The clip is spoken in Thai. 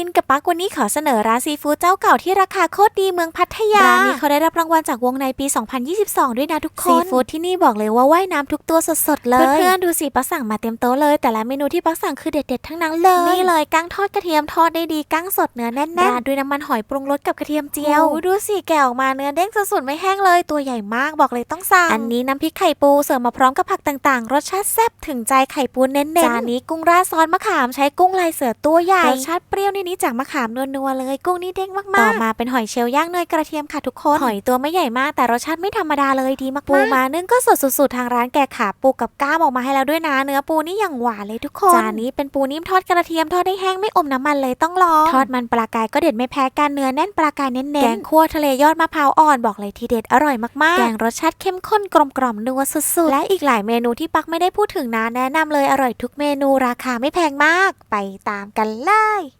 กินกับปักวันนี้ขอเสนอร้านซีฟู้ดเจ้าเก่าที่ราคาโคตรดีเมืองพัทยา ร้านนี้เขาได้รับรางวัลจากวงในปี 2022 ด้วยนะทุกคน ซีฟู้ดที่นี่บอกเลยว่าว่ายน้ำทุกตัวสดๆเลย เพื่อนๆดูสิปักสั่งมาเต็มโต๊ะเลย แต่ละเมนูที่ปักสั่งคือเด็ดๆทั้งนั้นเลย นี่เลยกั้งทอดกระเทียมทอดได้ดีกั้งสดเนื้อแน่นๆราดด้วยน้ำมันหอยปรุงรสกับกระเทียมเจียว ดูสิแกะออกมาเนื้อเด้งสุดๆไม่แห้งเลย ตัวใหญ่มากบอกเลยต้องสั่ง อันนี้น้ำพริกไข่ปูเสิร์ฟมาพร้อมกับผักต่างๆ รสชาติแซ่บถึงใจไข่ปูเน้นๆจานนี้กุ้งราดซอสมะขามใช้กุ้งลายเสือตัวใหญ่รสชาติเปรี้ยวนิดๆจากมะขามนัวๆเลย กุ้งนี่เด้งมากๆ ต่อมาเป็นหอยเชลล์ย่างเนยกระเทียมค่ะทุกคน หอยตัวไม่ใหญ่มากแต่รสชาติไม่ธรรมดาเลยดีมากๆปูมานึ่งก็สดสุดๆทางร้านแกะขาปูกับก้ามออกมาให้แล้วด้วยนะ เนื้อปูนี่อย่างหวานเลยทุกคนจานนี้เป็นปูนิ่มทอดกระเทียมทอดได้แห้งไม่อมน้ำมันเลยต้องลองทอดมันปลากายก็เด็ดไม่แพ้กันเนื้อแน่นปลากายเน้นๆแกงคั่วทะเลยอดมะพร้าวอ่อนบอกเลยทีเด็ดอร่อยมากๆแกงรสชาติเข้มข้นกลมกล่อมนัวสุดๆและอีกหลายเมนูที่ปักไม่ได้พูดถึงนะแนะนำเลยอร่อยทุกเมนูราคาไม่แพงมาก ไปตามกันเลย